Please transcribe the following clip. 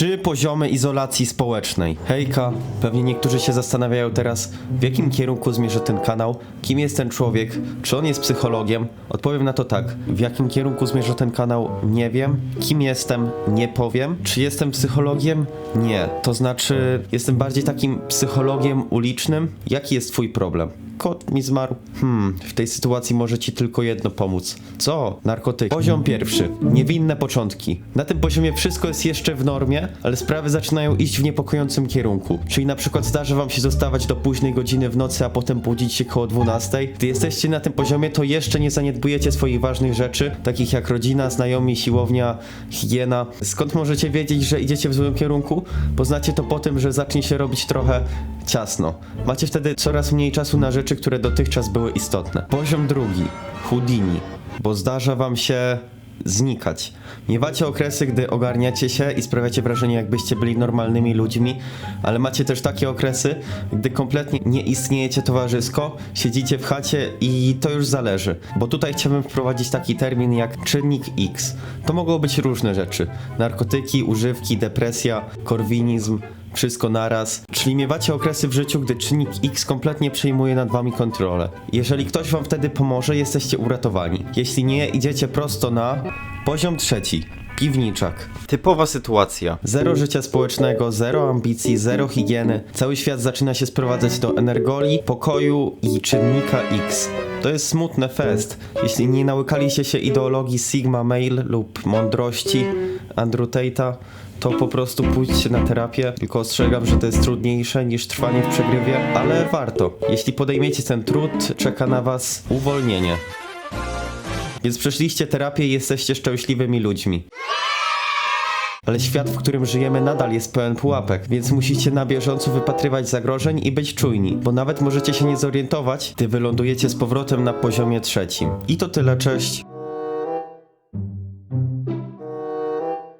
Trzy poziomy izolacji społecznej. Hejka, pewnie niektórzy się zastanawiają teraz, w jakim kierunku zmierza ten kanał, kim jest ten człowiek, czy on jest psychologiem. Odpowiem na to tak, w jakim kierunku zmierza ten kanał, nie wiem. Kim jestem, nie powiem. Czy jestem psychologiem? Nie. To znaczy, jestem bardziej takim psychologiem ulicznym. Jaki jest twój problem? Kot mi zmarł. Hmm, w tej sytuacji może ci tylko jedno pomóc. Co? Narkotyki. Poziom pierwszy. Niewinne początki. Na tym poziomie wszystko jest jeszcze w normie, ale sprawy zaczynają iść w niepokojącym kierunku. Czyli na przykład zdarzy wam się zostawać do późnej godziny w nocy, a potem budzić się koło 12. Gdy jesteście na tym poziomie, to jeszcze nie zaniedbujecie swoich ważnych rzeczy, takich jak rodzina, znajomi, siłownia, higiena. Skąd możecie wiedzieć, że idziecie w złym kierunku? Poznacie to po tym, że zacznie się robić trochę ciasno. Macie wtedy coraz mniej czasu na rzeczy, które dotychczas były istotne. Poziom drugi. Houdini. Bo zdarza wam się znikać. Miewacie okresy, gdy ogarniacie się i sprawiacie wrażenie, jakbyście byli normalnymi ludźmi, ale macie też takie okresy, gdy kompletnie nie istniejecie towarzysko, siedzicie w chacie i to już zależy. Bo tutaj chciałbym wprowadzić taki termin jak czynnik X. To mogą być różne rzeczy. Narkotyki, używki, depresja, korwinizm, wszystko naraz. Czyli miewacie okresy w życiu, gdy czynnik X kompletnie przejmuje nad wami kontrolę. Jeżeli ktoś wam wtedy pomoże, jesteście uratowani. Jeśli nie, idziecie prosto na poziom trzeci. Piwniczak. Typowa sytuacja. Zero życia społecznego, zero ambicji, zero higieny. Cały świat zaczyna się sprowadzać do energoli, pokoju i czynnika X. To jest smutne fest. Jeśli nie nałykaliście się ideologii Sigma Male lub mądrości Andrew Tate'a, to po prostu pójdźcie na terapię. Tylko ostrzegam, że to jest trudniejsze niż trwanie w przegrywie, ale warto. Jeśli podejmiecie ten trud, czeka na was uwolnienie. Więc przeszliście terapię i jesteście szczęśliwymi ludźmi. Ale świat, w którym żyjemy, nadal jest pełen pułapek, więc musicie na bieżąco wypatrywać zagrożeń i być czujni, bo nawet możecie się nie zorientować, gdy wylądujecie z powrotem na poziomie trzecim. I to tyle, cześć.